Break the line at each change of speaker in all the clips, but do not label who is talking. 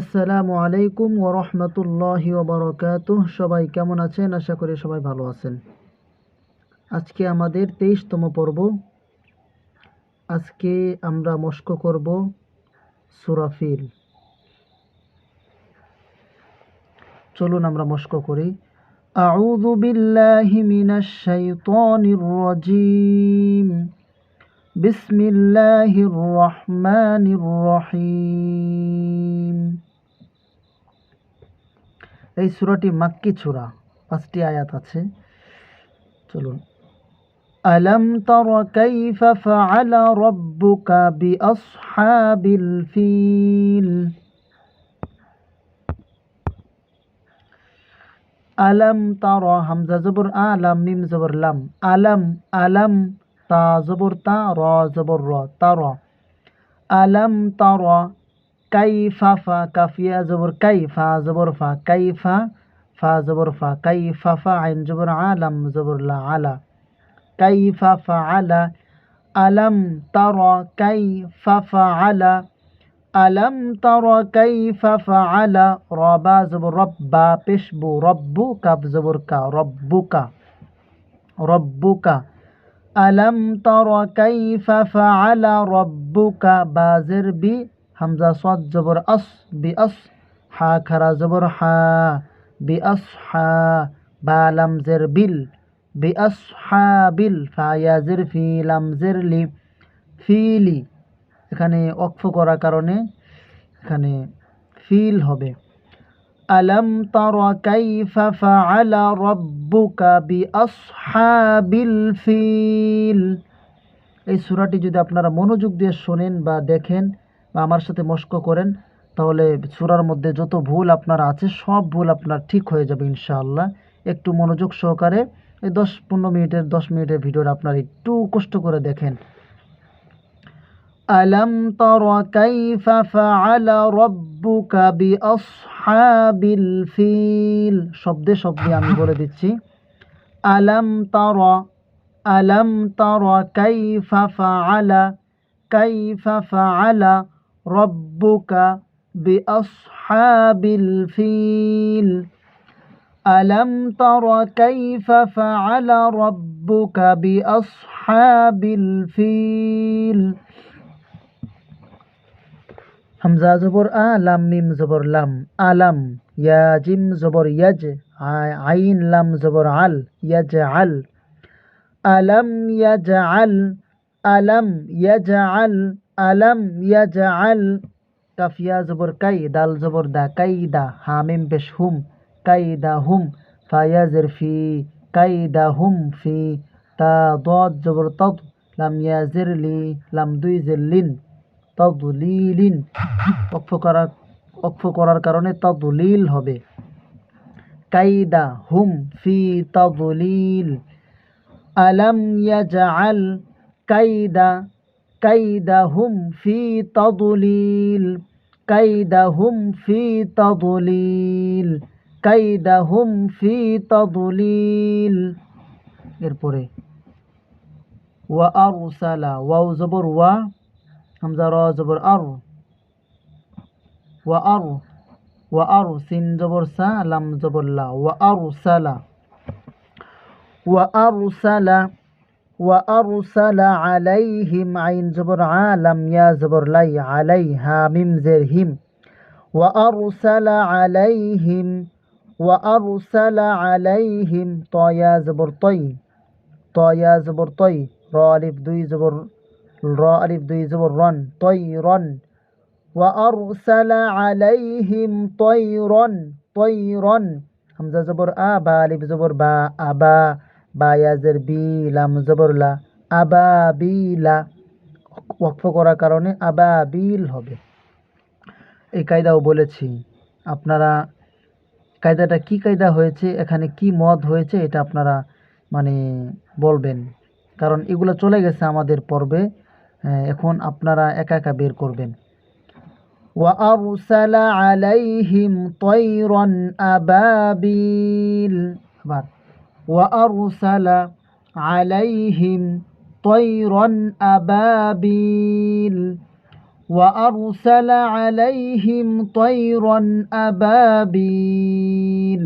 আসসালামু আলাইকুম ও ওবরকাত সবাই কেমন আছেন আশা করি সবাই ভালো আছেন আজকে আমাদের তেইশতম পর্ব আজকে আমরা মস্ক করব সুরাফিল চলুন আমরা মস্ক করি আউযু বিল্লাহি মিনাশ শাইতানির রাজিম بسم الله الرحمن الرحيم এই সুরাটি মাক্কি ছুরা পাঁচটি আয়াত আছে চলুন ألم تر كيف فعل ربك بأصحاب الفيل ألم تر همزة زبر آلم ميم زبر لم ألم ألم تا زبر تا را زبر را ترى ألم ترى كيف فا كفيا زبر كيف زبر فا كيف فا زبر فا كيف فا فعن زبر عالم زبر لا على كيف فعل ألم ترى كيف فعل ألم ترى كيف فعل رابا زبر ربا بشبو ربك بزبرك ربك ربك আলম তর কাইফা বি হামজা সাদ জবর আস বি আস হা খারা জবর হা বি আস হা বালাম জের বিল বি আস হা বিল জের ফি জের লি ফিলি এখানে অক্ষ করার কারণে এখানে ফিল হবে ألم تر كيف فعل ربك بأصحاب ফিল এই সুরাটি যদি আপনারা মনোযোগ দিয়ে শোনেন বা দেখেন বা আমার সাথে মস্ক করেন তাহলে সুরার মধ্যে যত ভুল আপনার আছে সব ভুল আপনার ঠিক হয়ে যাবে ইনশাআল্লাহ একটু মনোযোগ সহকারে এই দশ পনেরো মিনিটের দশ মিনিটের ভিডিওটা আপনার একটু কষ্ট করে দেখেন ألم تر كيف فعل ربك بأصحاب الفيل শব্দে শব্দে আমি বলে দিচ্ছি ألم تر ألم تر كيف فعل كيف فعل ربك بأصحاب الفيل ألم تر كيف فعل ربك بأصحاب الفيل হামজা জবর আ লাম মিম জবর লাম আলাম ইয়াজিম জবর ইয়াজ আইন লাম জবর আল ইয়াজ আল আলাম ইয়াজ আল আলাম ইয়াজ আল আলাম ইয়াজ আল কাফিয়া জবর কাই দাল জবর দা কাইদা হামিম পেশ হুম কাইদা হুম ফায়াজের ফি কাইদা হুম ফি তা দত জবর তত লাম ইয়াজের লি লাম দুই জের লিন তদলিলিন অক্ষ করা অক্ষ করার কারণে তদলিল হবে কাইদা হুম ফি তাদলিল আলাম ইয়াজআল কাইদা কাইদা হুম ফি তদলিল কাইদা হুম ফি তদলিল কাইদা হুম ফি তদলিল এরপরে ওয়া আরসালা ওয়াও জবর ওয়া همزه را زبر ار وأر وأر سين زبر سا لم زبر لا وأرسل وأرسل وأرسل عليهم عين زبر عالم يا زبر لي عليها من زرهم وأرسل عليهم وأرسل عليهم طا زبر طي طا زبر طي رالف دوي زبر র আলিফ দুই জবর রন তৈ রন وأرسل عليهم طيرا طيرا হামজা জবর আ বা আলিব জবর বা আবা বা ইয়াজের বি লাম জবর লা আবা বিলা ওয়াকফ করার কারণে আবা বিল হবে এই কায়দাও বলেছি আপনারা কায়দাটা কি কায়দা হয়েছে এখানে কি মত হয়েছে এটা আপনারা মানে বলবেন কারণ এগুলো চলে গেছে আমাদের পর্বে এখন আপনারা একা একা বের করবেন وأرسل عليهم طيرا أبابيل وأرسل عليهم طيرا أبابيل وأرسل عليهم طيرا أبابيل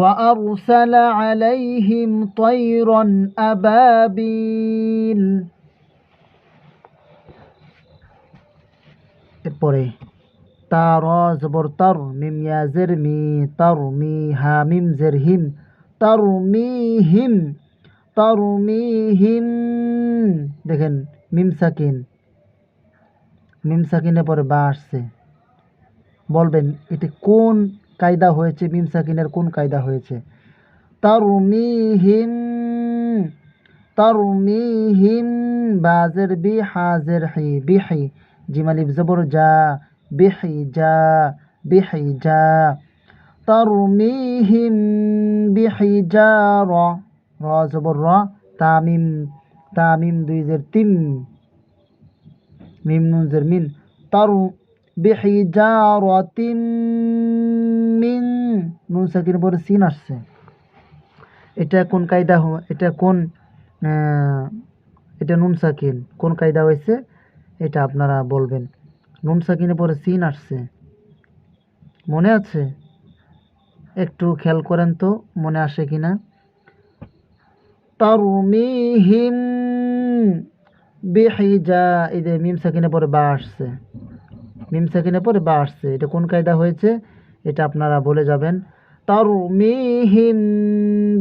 وأرسل عليهم طيرا أبابيل এরপরে তার জবর তার মিম ইয়াজের মি তার মি হা মিম জের হিম তার মি হিম তার মি হিম দেখেন মিম সাকিন মিম সাকিনের পরে বা আসছে বলবেন এটি কোন কায়দা হয়েছে মিম সাকিনের কোন কায়দা হয়েছে তার মি হিম তার মি হিম বাজের বি হাজের হি বিহি জিমালিফ জবর যা বেহাই যা বেহাই যা যা بحجارة র زبر র তামিম তামিম দুই জের তিন মিম নুন জের মিন র তিন মিন নুন সাকির পর সিন আসছে এটা কোন কায়দা এটা কোন এটা নুন সাকিন কোন কায়দা হয়েছে এটা আপনারা বলবেন নুন সাকিনে পরে সিন আসছে মনে আছে একটু খেয়াল করেন তো মনে আসে কি না তারুমিহিম বিহিজা এই যে মিম সাকিনে পরে বা আসছে মিম সাকিনে পরে বা আসছে এটা কোন কায়দা হয়েছে এটা আপনারা বলে যাবেন তারুমিহিম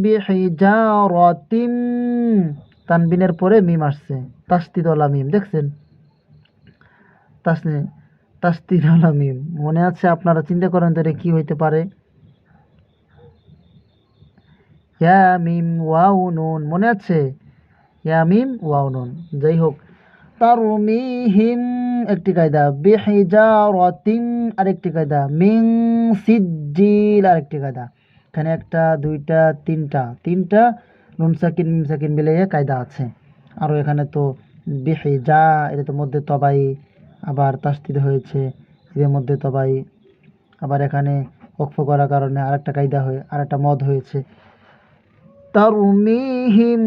বিহিজা রতিম তানবিনের পরে মিম আসছে তাস্তিদলা মিম দেখছেন তাসনি তাসতির আলামিম মনে আছে আপনারা চিন্তা করেন তো কি হইতে পারে ইয়া মিম নুন মনে আছে ইয়ামিম মিম নুন যাই হোক তারমিহিম একটি কায়দা বিহিজারতিম আরেকটি কায়দা মিং সিজ্জিল আরেকটি কায়দা এখানে একটা দুইটা তিনটা তিনটা নুন সাকিন মিম সাকিন মিলে কায়দা আছে আরও এখানে তো যা এটা তো মধ্যে তবাই আবার তাস্তিদ হয়েছে এদের মধ্যে তবাই আবার এখানে অক্ষ করার কারণে আর একটা কায়দা হয়ে আর একটা মদ হয়েছে ترميهم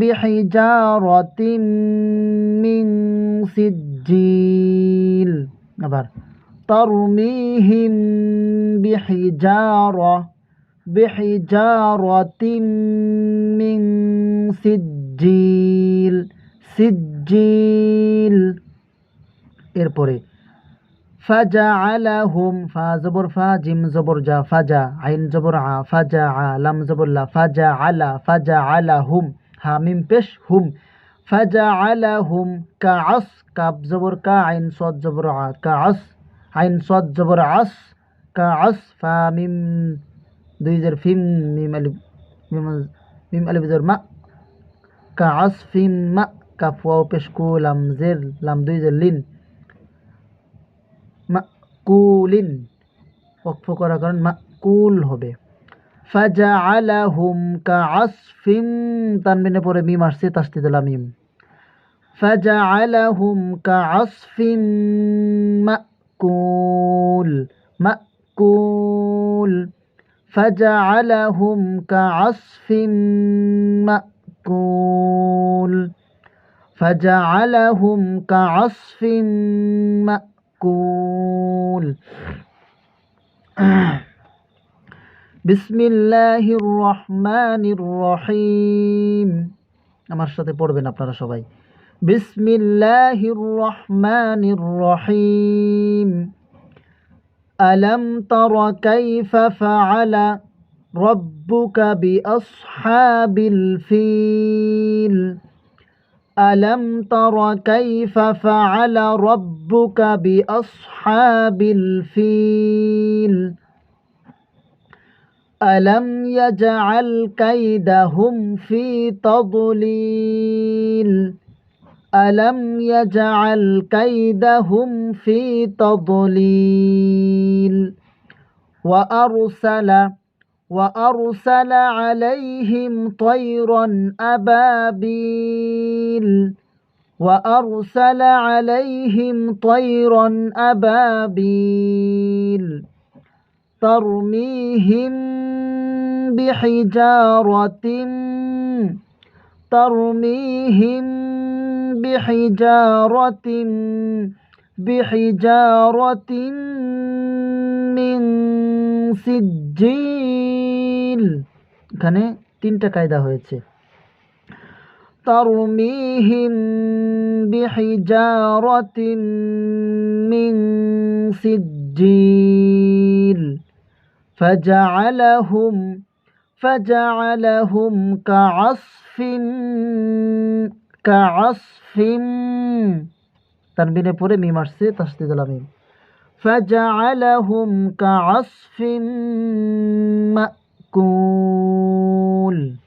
بحجارة من আবার ترميهم بحجارة بحجارة من سجيل এরপরে ফাজা আলা হুম ফা জবর ফা জিম জবর জা ফাজা আইন জবর আ ফাজা আ লাম জবর লা ফাজা আলা ফাজা আলা হুম হা মিম পেশ হুম ফাজা আলা হুম কা আস কাব জবর কা আইন সদ জবর আ কা আস আইন সদ জবর আস কা আস ফা মিম দুই জের ফিম মিম আলি মিম মিম আলিফ মা কা আস ফিম মা কাফ ওয়াও পেশ কু লাম জের লাম দুই জের লিন কুলিন ওকফ করা কারণ কুল হবে ফাজা আলা হুম কা আসফিম তানবিনে পরে মিম আসছে তাসতি দিলাম মিম ফাজা আলা হুম কা আসফিম মাকুল মাকুল ফাজা আলা হুম কা আসফিম মাকুল কা كعصف مأكول يتقون بسم الله الرحمن الرحيم আমার সাথে পড়বেন আপনারা সবাই بسم الله الرحمن الرحيم ألم تر كيف فعل ربك بأصحاب الفيل ألم تر كيف فعل ربك بأصحاب الفيل ألم يجعل كيدهم في تضليل ألم يجعل كيدهم في تضليل وأرسل وأرسل عليهم طيرا أبابيل وأرسل عليهم طيرا أبابيل ترميهم بحجارة ترميهم بحجارة بحجارة من سجيل তিন এখানে তিনটা কায়দা হয়েছে তরুমিহিম মিং সিজ্জিল ফজালহুম ফজালহুম কাআসফিন কাআসফিন তানবিনে পরে মিম আসছে তাসদীদ ফজালহুম কাআসফিন মা Cool.